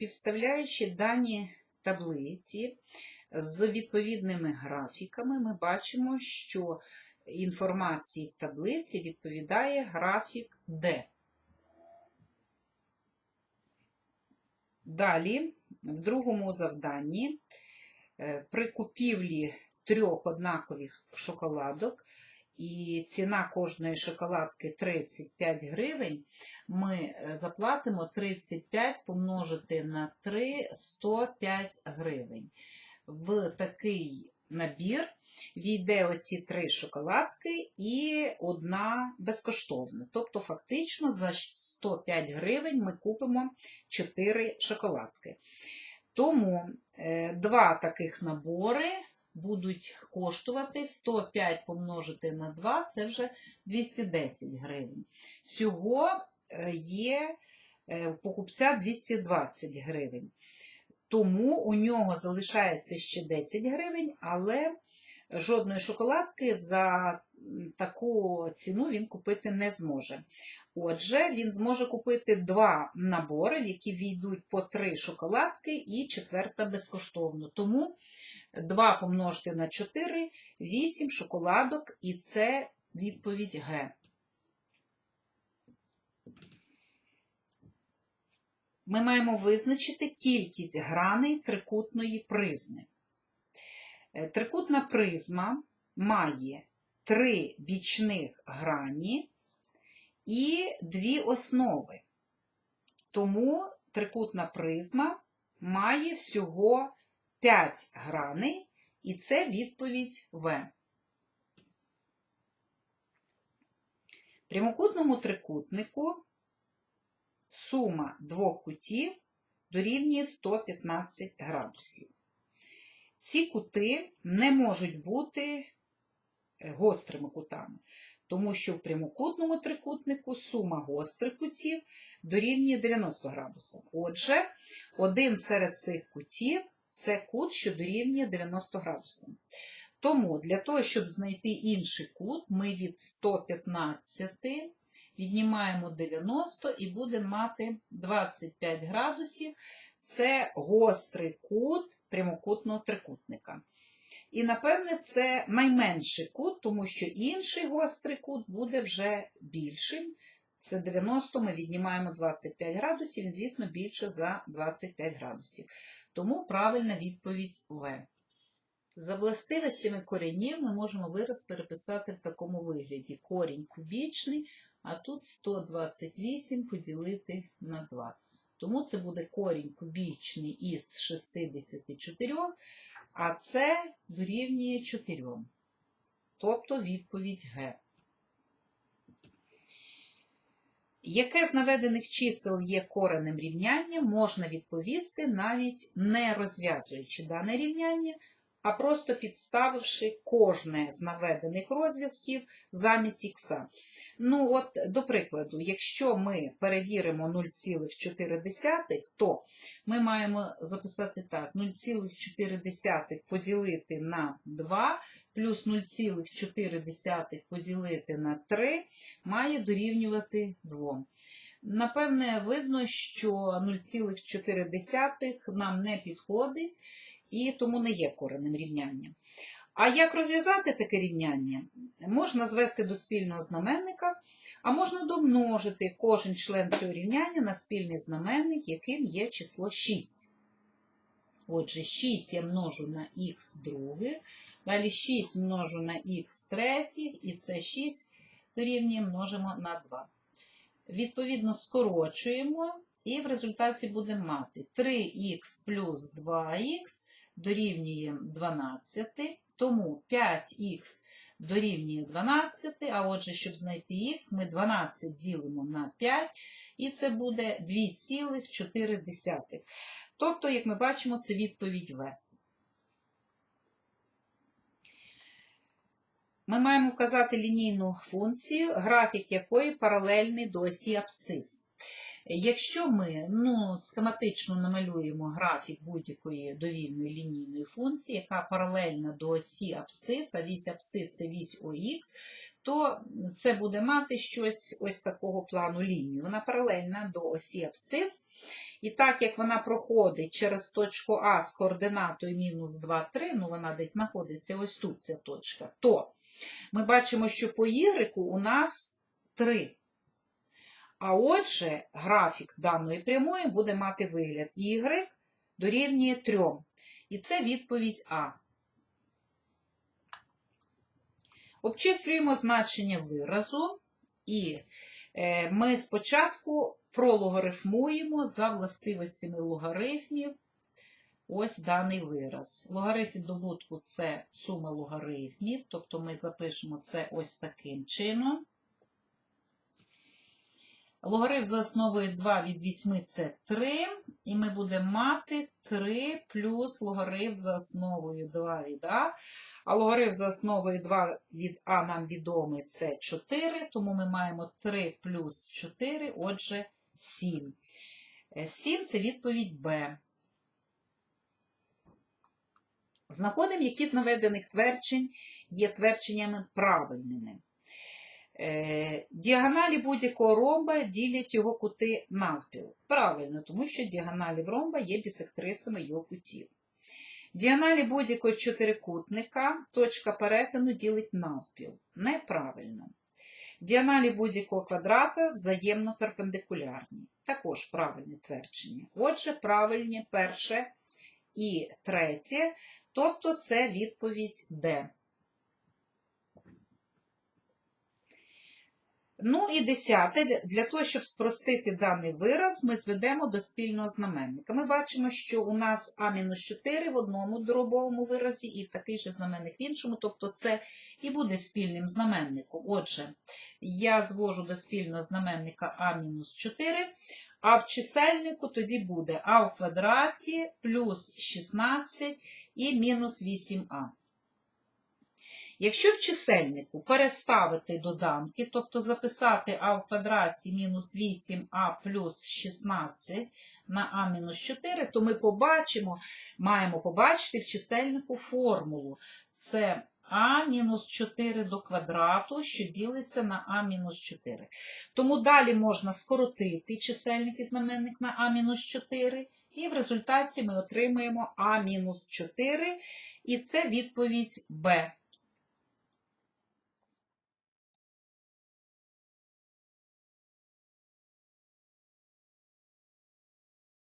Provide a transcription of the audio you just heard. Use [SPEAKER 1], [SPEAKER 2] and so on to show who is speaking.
[SPEAKER 1] співставляючи дані таблиці з відповідними графіками, ми бачимо, що інформації в таблиці відповідає графік D. Далі, в другому завданні, е, при купівлі трьох однакових шоколадок, і ціна кожної шоколадки 35 гривень, ми е, заплатимо 35 помножити на 3 105 гривень. В такий набір війде оці три шоколадки і одна безкоштовна. Тобто, фактично, за 105 гривень ми купимо 4 шоколадки. Тому е, два таких набори будуть коштувати 105 помножити на 2, це вже 210 гривень. Всього е, є е, у покупця 220 гривень. Тому у нього залишається ще 10 гривень, але жодної шоколадки за таку ціну він купити не зможе. Отже, він зможе купити два набори, в які війдуть по три шоколадки і четверта безкоштовно. Тому 2 помножити на 4 8 шоколадок, і це відповідь Г. Ми маємо визначити кількість граней трикутної призми. Е, Трикутна призма має три бічних грані і дві основи. Тому трикутна призма має всього 5 граней, і це відповідь В. Прямокутному трикутнику сума двох кутів дорівнює 115 градусів. Ці кути не можуть бути гострими кутами, тому що в прямокутному трикутнику сума гострих кутів дорівнює 90 градусів. Отже, один серед цих кутів це кут, що дорівнює 90 градусів. Тому для того, щоб знайти інший кут, ми від 115 віднімаємо 90 і будемо мати 25 градусів. Це гострий кут прямокутного трикутника. І, напевне, це найменший кут, тому що інший гострий кут буде вже більшим. Це 90, ми віднімаємо 25 градусів, він, звісно, більше за 25 градусів. Тому правильна відповідь В. За властивостями коренів ми можемо вираз переписати в такому вигляді. Корінь кубічний, а тут 128 поділити на 2. Тому це буде корінь кубічний із 64, а це дорівнює 4. Тобто відповідь Г. Яке з наведених чисел є коренем рівняння, можна відповісти, навіть не розв'язуючи дане рівняння, а просто підставивши кожне з наведених розв'язків замість х. Ну, от, до прикладу, якщо ми перевіримо 0,4, то ми маємо записати так: 0,4 поділити на 2 плюс 0,4 поділити на 3 має дорівнювати 2. Напевне, видно, що 0,4 нам не підходить і тому не є коренем рівняння. А як розв'язати таке рівняння? Можна звести до спільного знаменника, а можна домножити кожен член цього рівняння на спільний знаменник, яким є число 6. Отже, 6 я множу на х друге, далі 6 множу на х третіх, і це 6 дорівнює множимо на 2. Відповідно, скорочуємо, і в результаті будемо мати 3х плюс 2х дорівнює 12, тому 5х дорівнює 12, а отже, щоб знайти х, ми 12 ділимо на 5, і це буде 2,4. Тобто, як ми бачимо, це відповідь В. Ми маємо вказати лінійну функцію, графік якої паралельний до осі абсцис. Якщо ми ну, схематично намалюємо графік будь-якої довільної лінійної функції, яка паралельна до осі абсцис, а вісь абсцис – це вісь ОХ, то це буде мати щось ось такого плану лінію. Вона паралельна до осі абсцис. І так як вона проходить через точку А з координатою мінус 2, 3, ну вона десь знаходиться ось тут ця точка, то ми бачимо, що по Y у нас 3. А отже, графік даної прямої буде мати вигляд Y дорівнює 3. І це відповідь А. Обчислюємо значення виразу, і е, ми спочатку прологарифмуємо за властивостями логарифмів ось даний вираз. Логарифм добутку це сума логарифмів, тобто ми запишемо це ось таким чином. Логарифм за основою 2 від 8 це 3, і ми будемо мати 3 плюс логарифм за основою 2 від А. А логарифм за основою 2 від А нам відомий це 4, тому ми маємо 3 плюс 4, отже 7. 7 це відповідь Б. Знаходимо, які з наведених тверджень є твердженнями правильними. Е, Діагоналі будь-якого ромба ділять його кути навпіл. Правильно, тому що діагоналі в ромба є бісектрисами його кутів. Діагоналі будь-якого чотирикутника точка перетину ділить навпіл. Неправильно. Діагоналі будь-якого квадрата взаємно перпендикулярні. Також правильне твердження. Отже, правильні перше і третє, тобто це відповідь Д. Ну і десяте, для того, щоб спростити даний вираз, ми зведемо до спільного знаменника. Ми бачимо, що у нас А-4 в одному дробовому виразі і в такий же знаменник в іншому, тобто це і буде спільним знаменником. Отже, я звожу до спільного знаменника А-4, а в чисельнику тоді буде А в квадраті плюс 16 і мінус 8а. Якщо в чисельнику переставити доданки, тобто записати а в квадраті мінус 8а плюс 16 на а мінус 4, то ми побачимо, маємо побачити в чисельнику формулу. Це а мінус 4 до квадрату, що ділиться на а мінус 4. Тому далі можна скоротити чисельник і знаменник на а мінус 4, і в результаті ми отримаємо а мінус 4, і це відповідь Б.